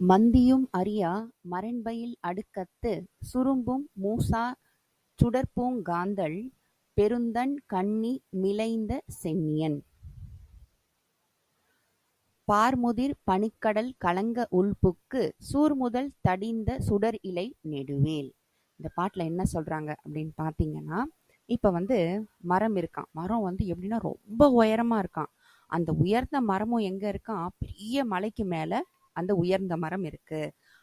மந்தியும் அறியா மரண்பயில் அடுக்கத்து சுரும்பும் மூசாச் சுடர்ப்பூங் காந்தள் பெருந்தண் கண்ணி மிளைந்த சென்னியன். பார்முதிர் பனிக்கடல் கலங்க உள்புக்கு சூர்முதல் தடிந்த சுடர் இலை நெடுவேல். இந்த பாட்டில் என்ன சொல்கிறாங்க அப்படின்னு பார்த்தீங்கன்னா, இப்போ வந்து மரம் இருக்கான் மரம் வந்து எப்படின்னா ரொம்ப உயரமாக இருக்கான் அந்த உயர்ந்த மரமும் எங்கே இருக்கான் பெரிய மலைக்கு மேலே அந்த உயர்ந்த மரம் இருக்கு.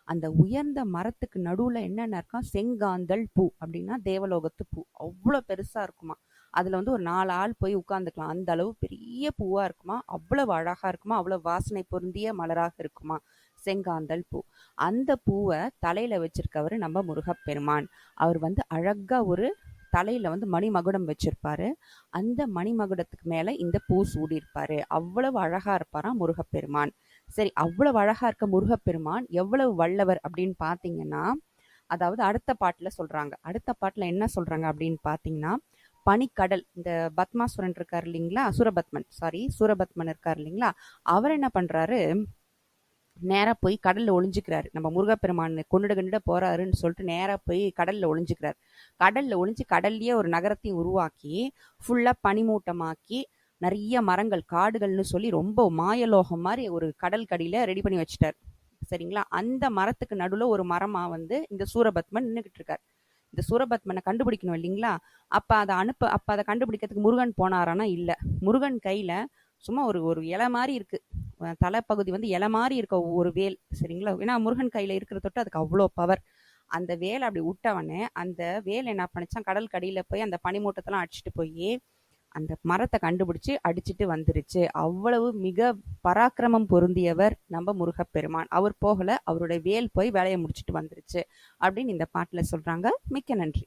அந்த உயர்ந்த மரத்துக்கு நடுவுல என்னென்ன இருக்கா செங்காந்தல் பூ அப்படின்னா தேவலோகத்து பூ. அவ்வளோ பெருசா இருக்குமா அதுல வந்து ஒரு நாலு ஆள் போய் உட்கார்ந்துக்கலாம். அந்த அளவு பெரிய பூவா இருக்குமா அவ்வளவு அழகா இருக்குமா அவ்வளவு வாசனை பொருந்திய மலராக இருக்குமா செங்காந்தல் பூ. அந்த பூவை தலையில வச்சிருக்கவர் நம்ம முருகப்பெருமான். அவர் வந்து அழகா ஒரு தலையில வந்து மணிமகுடம் வச்சிருப்பாரு. அந்த மணிமகுடத்துக்கு மேல இந்த பூ சூடியிருப்பாரு. அவ்வளவு அழகா இருப்பாராம் முருகப்பெருமான். சரி அவ்வளவு அழகா இருக்க முருகப்பெருமான் எவ்வளவு வல்லவர் அப்படின்னு பார்த்தீங்கன்னா, அதாவது அடுத்த பாட்டுல சொல்றாங்க. அடுத்த பாட்டுல என்ன சொல்றாங்க அப்படின்னு பார்த்தீங்கன்னா, பனிக்கடல் இந்த பத்மாசுரன் இருக்காரு இல்லைங்களா? சூரபத்மன் சாரி சூரபத்மன் இருக்காரு இல்லைங்களா? அவர் என்ன பண்றாரு? நேராக போய் கடல்ல ஒளிஞ்சுக்கிறாரு. நம்ம முருகப்பெருமான் கொண்டுட கண்டுட போறாருன்னு சொல்லிட்டு நேராக போய் கடல்ல ஒளிஞ்சுக்கிறார் கடல்ல ஒளிஞ்சு கடல்லயே ஒரு நகரத்தையும் உருவாக்கி ஃபுல்லா பனிமூட்டமாக்கி நிறைய மரங்கள் காடுகள்னு சொல்லி ரொம்ப மாயலோகம் மாதிரி ஒரு கடல் கடியில் ரெடி பண்ணி வச்சிட்டார் சரிங்களா? அந்த மரத்துக்கு நடுவில் ஒரு மரமாக வந்து இந்த சூரபத்மன் நின்றுக்கிட்டு இருக்கார் இந்த சூரபத்மனை கண்டுபிடிக்கணும் இல்லைங்களா? அப்போ அதை அனுப்ப அப்போ அதை கண்டுபிடிக்கிறதுக்கு முருகன் போனாரானா இல்லை முருகன் கையில் சும்மா ஒரு ஒரு இலை மாதிரி இருக்கு. தலைப்பகுதி வந்து இலை மாதிரி இருக்க ஒரு வேல் சரிங்களா? ஏன்னா முருகன் கையில் இருக்கிற தொட்டு அதுக்கு அவ்வளோ பவர். அந்த வேலை அப்படி விட்டவனே அந்த வேல் என்ன பண்ணிச்சான் கடல் கடியில் போய் அந்த பனிமூட்டத்தெல்லாம் அடிச்சுட்டு போய் அந்த மரத்தை கண்டுபிடிச்சு அடிச்சிட்டு வந்துருச்சு. அவ்வளவு மிக பராக்கிரமம் பொருந்தியவர் நம்ம முருகப்பெருமான். அவர் போகல அவருடைய வேல் போய் வேலையை முடிச்சிட்டு வந்துருச்சு அப்படின்னு இந்த பாட்டில் சொல்றாங்க. மிக்க நன்றி.